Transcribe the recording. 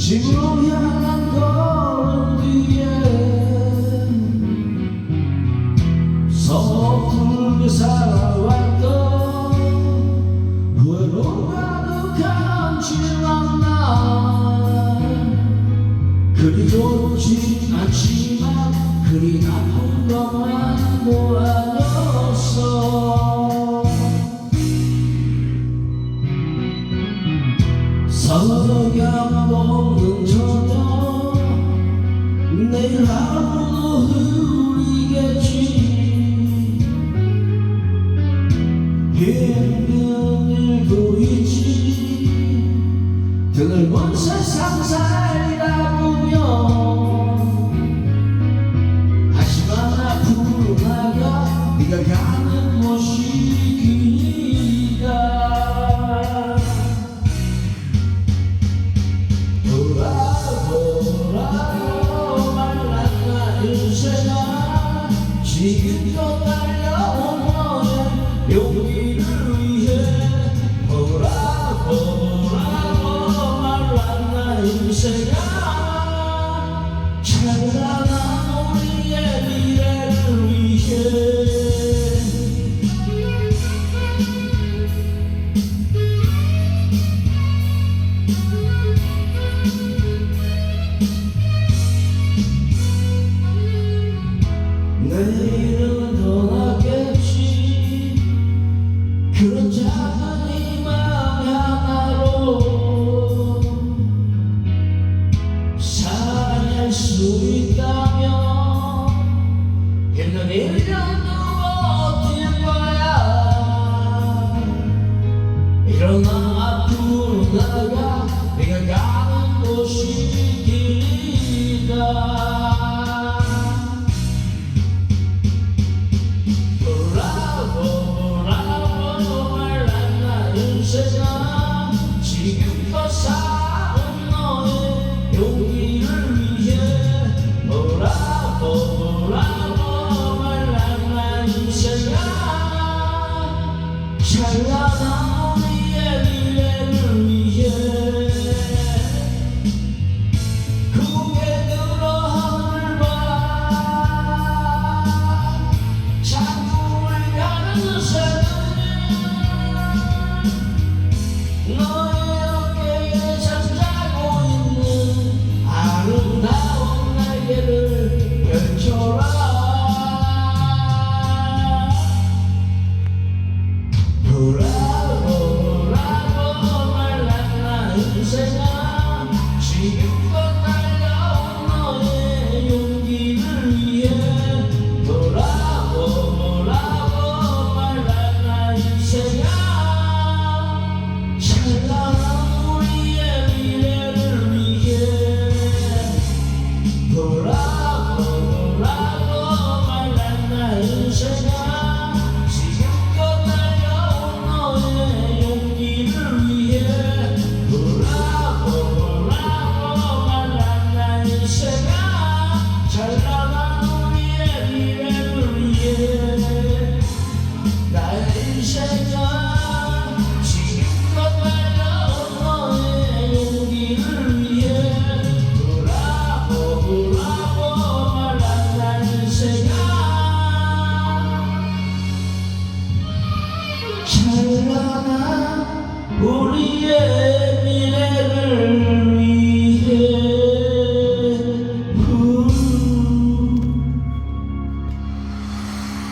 지구로 향한 걸음 뒤에 서툴게 살아왔던 외로움 가득한 지난 날. 그리 좋진 않지만 그리 나쁜 것만도 아니었어. 내일 하루도 흐리겠지. 세상 살 지금껏 달려온 너의 용기를 위해 돌아보라고 말랐나 인생아 찬란한 우리의 미래를 위해 내일은 떠나겠지. 그런 작은 희망 하나로 살아낼 수 있다면 1년 1년도 버틸 거야? 일어나 너